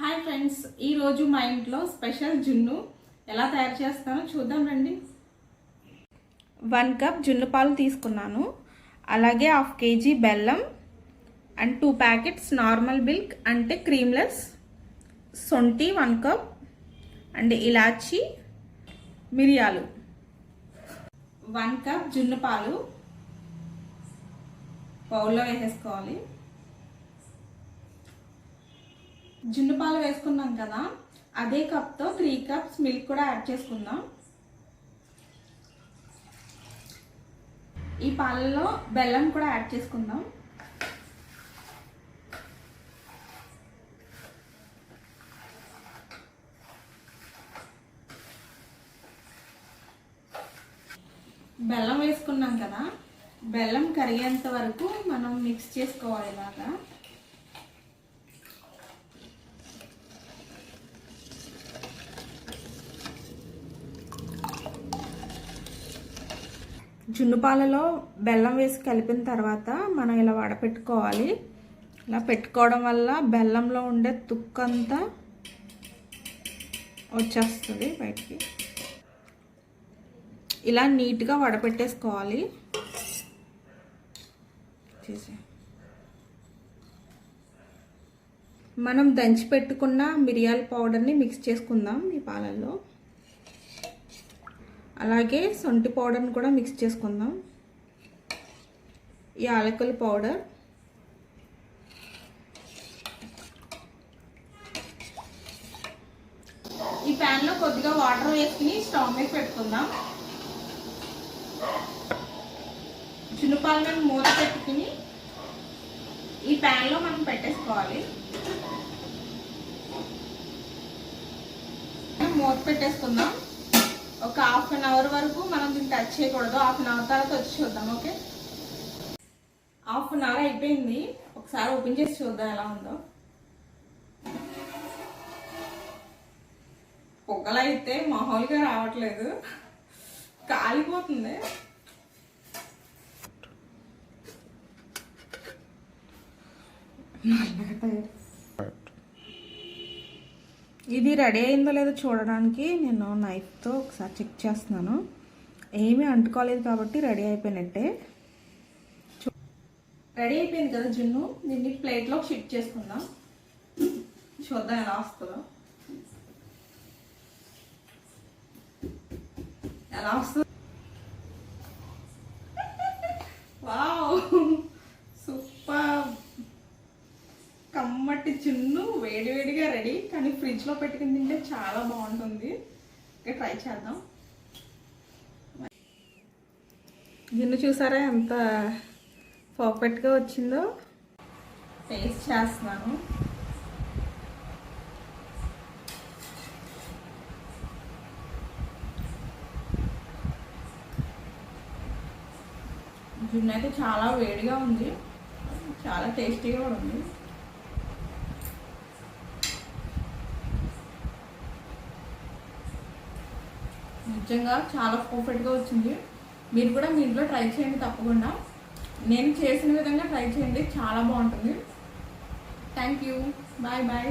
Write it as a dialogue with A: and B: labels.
A: Hi friends ఈరోజు మా ఇంట్లో స్పెషల్ జున్ను ఎలా తయారు చేస్తానో చూద్దాం రండి. వన్ కప్ జున్ను పాలు తీసుకున్నాను. అలాగే హాఫ్ కేజీ బెల్లం and two packets normal milk అంటే క్రీమ్లెస్ సొంటి వన్ కప్ అండ్ ఇలాచి మిరియాలు. వన్ కప్ జున్ను పాలు పౌల్లో వేసేసుకోవాలి. జున్ను పాలు వేసుకున్నాం కదా అదే కప్తో త్రీ కప్స్ మిల్క్ కూడా యాడ్ చేసుకుందాం. ఈ పాలలో బెల్లం కూడా యాడ్ చేసుకుందాం. బెల్లం వేసుకున్నాం కదా బెల్లం కరిగేంత వరకు మనం మిక్స్ చేసుకోవాలి ఇలాగా. జున్ను పాలలో బెల్లం వేసి కలిపిన తర్వాత మనం ఇలా వడపెట్టుకోవాలి. ఇలా పెట్టుకోవడం వల్ల బెల్లంలో ఉండే తుక్కంతా వచ్చేస్తుంది బయటికి. ఇలా నీట్గా వడపెట్టేసుకోవాలి. చేసే మనం దంచి పెట్టుకున్న మిరియాల పౌడర్ని మిక్స్ చేసుకుందాం ఈ పాలల్లో. అలాగే సొంటి పౌడర్ని కూడా మిక్స్ చేసుకుందాం. యాలకుల పౌడర్. ఈ ప్యాన్లో కొద్దిగా వాటర్ వేసుకుని స్టవ్ మీద పెట్టుకుందాం. చిన్నపాలను మూత పెట్టుకుని ఈ ప్యాన్లో మనం పెట్టేసుకోవాలి. మూత పెట్టేసుకుందాం. ఒక హాఫ్ అన్ అవర్ వరకు మనం దీన్ని టచ్ చేయకూడదు. హాఫ్ అన్ అవర్ తర్వాత వచ్చి చూద్దాం ఓకే హాఫ్ అన్ అవర్ అయిపోయింది. ఒకసారి ఓపెన్ చేసి చూద్దాం ఎలా ఉందో. పొగలైతే మామూలుగా రావట్లేదు. కాలిపోతుంది. ఇది రెడీ అయిందో లేదో చూడడానికి నేను నైఫ్తో ఒకసారి చెక్ చేస్తున్నాను. ఏమీ అంటుకోలేదు కాబట్టి రెడీ అయిపోయినట్టే. రెడీ అయిపోయింది కదా జున్ను? దీన్ని ప్లేట్లో షిఫ్ట్ చేసుకుందాం. చూద్దాం ఎలా వస్తుందో. ఎలా వస్తుంది. కమ్మటి చున్ను వేడివేడిగా రెడీ కానీ ఫ్రిడ్జ్లో పెట్టుకుని తింటే చాలా బాగుంటుంది. ఇంకా ట్రై చేద్దాం. గిన్నె చూసారా ఎంత పర్ఫెక్ట్గా వచ్చిందో? టేస్ట్ చేస్తున్నాను. జున్ను అయితే చాలా వేడిగా ఉంది. చాలా టేస్టీగా కూడా ఉంది. నిజంగా చాలా పర్ఫెక్ట్గా వచ్చింది. మీరు కూడా మీ ఇంట్లో ట్రై చేయండి తప్పకుండా. నేను చేసిన విధంగా ట్రై చేయండి. చాలా బాగుంటుంది. Thank you bye bye